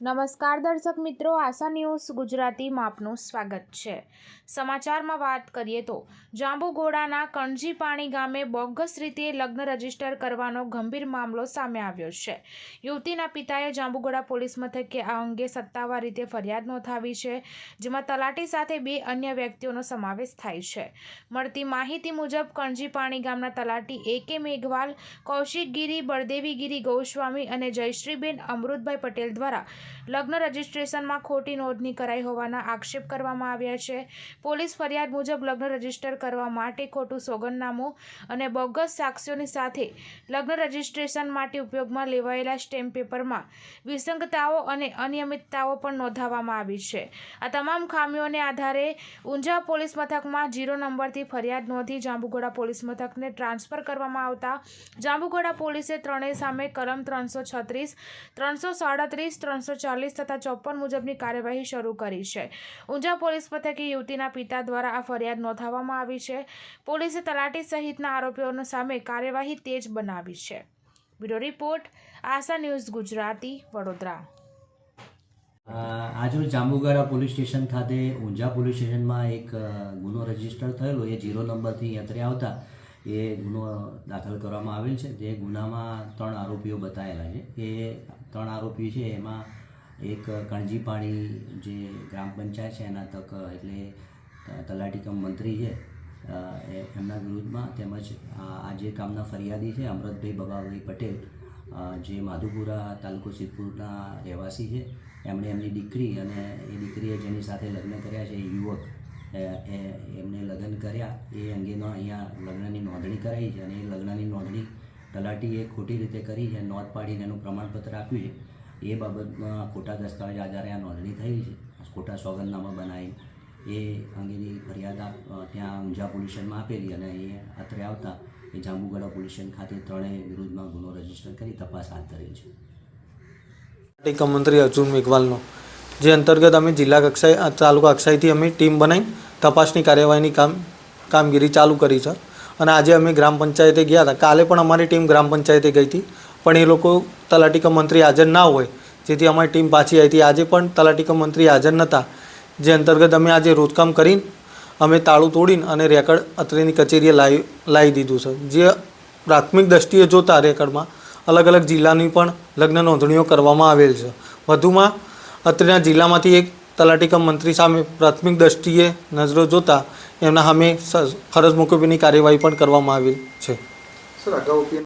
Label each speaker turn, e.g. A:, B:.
A: નમસ્કાર દર્શક મિત્રો, આશા ન્યૂઝ ગુજરાતીમાં આપનું સ્વાગત છે. સમાચારમાં વાત કરીએ તો, જાંબુઘોડાના કણજીપાણી ગામે બોગસ રીતે લગ્ન રજિસ્ટર કરવાનો ગંભીર મામલો સામે આવ્યો છે. યુવતીના પિતાએ જાંબુઘોડા પોલીસ મથકે આ અંગે સત્તાવાર રીતે ફરિયાદ નોંધાવી છે, જેમાં તલાટી સાથે બે અન્ય વ્યક્તિઓનો સમાવેશ થાય છે. મળતી માહિતી મુજબ, કણજીપાણી ગામના તલાટી એ કે મેઘવાલ કૌશિક બળદેવીગીરી બળદેવી ગીરી ગૌસ્વામી અને જયશ્રીબેન અમૃતભાઈ પટેલ દ્વારા લગ્ન રજિસ્ટ્રેશનમાં ખોટી નોંધણી કરાઈ હોવાના આક્ષેપ કરવામાં આવ્યા છે. પોલીસ ફરિયાદ મુજબ લગ્ન રજિસ્ટર કરવા માટે ખોટું સોગંદનામું અને બોગસ સાક્ષીઓની સાથે લગ્ન રજિસ્ટ્રેશન માટે ઉપયોગમાં લેવાયેલા સ્ટેમ્પ પેપરમાં વિસંગતાઓ અને અનિયમિતતાઓ પણ નોંધાવવામાં આવી છે. આ તમામ ખામીઓને આધારે ઊંઝા પોલીસ મથકમાં જીરો નંબરથી ફરિયાદ નોંધી જાંબુઘોડા પોલીસ મથકને ટ્રાન્સફર કરવામાં આવતા જાંબુઘોડા પોલીસે ત્રણેય સામે કલમ ત્રણસો છત્રીસ, ત્રણસો સાડત્રીસ, ત્રણસો ચાલીસ તથા ચોપન મુજબની કાર્યવાહી શરૂ કરી છે. ઊંઝા પોલીસ મથકે યુવતીના પિતા દ્વારા આ ફરિયાદ નોંધાવવામાં આવી છે. પોલીસે તલાટી સહિતના આરોપીઓનો સામે કાર્યવાહી તેજ બનાવી છે. Bureau report, Asha news Gujarati, Vadodara.
B: આજરોજ જાંબુગરા પોલીસ સ્ટેશન ખાતે ઊંઝા પોલીસ સ્ટેશનમાં એક ગુનો રજિસ્ટર થયેલો. એ જીરો નંબરથી યંત્રે આવતા એ ગુનો દાખલ કરવામાં આવેલ છે. તે ગુનામાં ત્રણ આરોપીઓ બતાવેલા છે. એ ત્રણ આરોપી છે. એમાં એક કણજીપાણી જે ગ્રામ પંચાયત છે, એના તક, એટલે તલાટીકમ તલાટી કમ મંત્રી છે એમના વિરુદ્ધમાં તેમજ આ આ જે કામના ફરિયાદી છે, અમૃતભાઈ બબાભાઈ પટેલ જે માધુપુરા તાલુકો સિદ્ધપુરના રહેવાસી છે, એમણે એમની દીકરી અને એ દીકરીએ જેની સાથે લગ્ન કર્યા છે યુવક એમને લગ્ન કર્યા, એ અંગેનો અહીંયા લગ્નની નોંધણી કરાવી છે અને એ લગ્નની નોંધણી તલાટીએ ખોટી રીતે કરી છે, નોંધ પાડીને એનું પ્રમાણપત્ર આપ્યું છે. એ બાબતમાં ખોટા દસ્તાવેજ આધારે આ નોંધણી થઈ છે. ખોટા સોગંદનામા બનાવી એ અંગેની ફરિયાદ ત્યાં ઊંઝા પોલીસ આપેલી અને એ અત્રે આવતા એ જાંબુગડા પોલીસ ખાતે ત્રણેય વિરુદ્ધમાં ગુનો રજિસ્ટર કરી તપાસ હાથ ધરેલ છે.
C: ટીકા મંત્રી અર્જુન મેઘવાલનો, જે અંતર્ગત અમે જિલ્લા કક્ષાએ તાલુકા કક્ષાએથી અમે ટીમ બનાવી તપાસની કાર્યવાહીની કામ, કામગીરી ચાલુ કરી છે અને આજે અમે ગ્રામ પંચાયતે ગયા હતા. કાલે પણ અમારી ટીમ ગ્રામ પંચાયતે ગઈ હતી. પણ એ લોકો તલાટીકા મંત્રી હાજર ના હોય. જેથી અમારી ટીમ પાછી આવી હતી. આજે પણ તલાટીકા મંત્રી હાજર નહોતા જે અંતર્ગત અમે આજે રોજકામ કરીને અમે તાળું તોડીને અને રેકર્ડ અત્રેની કચેરીએ લાવી લાવી દીધું છે. જે પ્રાથમિક દ્રષ્ટિએ જોતા રેકર્ડમાં અલગ અલગ જિલ્લાની પણ લગ્ન નોંધણીઓ કરવામાં આવેલ છે. વધુમાં અત્રેના જિલ્લામાંથી એક તલાટીકમ મંત્રી સામે પ્રાથમિક દ્રષ્ટિએ નજરો જોતા એમના સામે ફરજ મોકૂફીની કાર્યવાહી પણ કરવામાં આવી છે.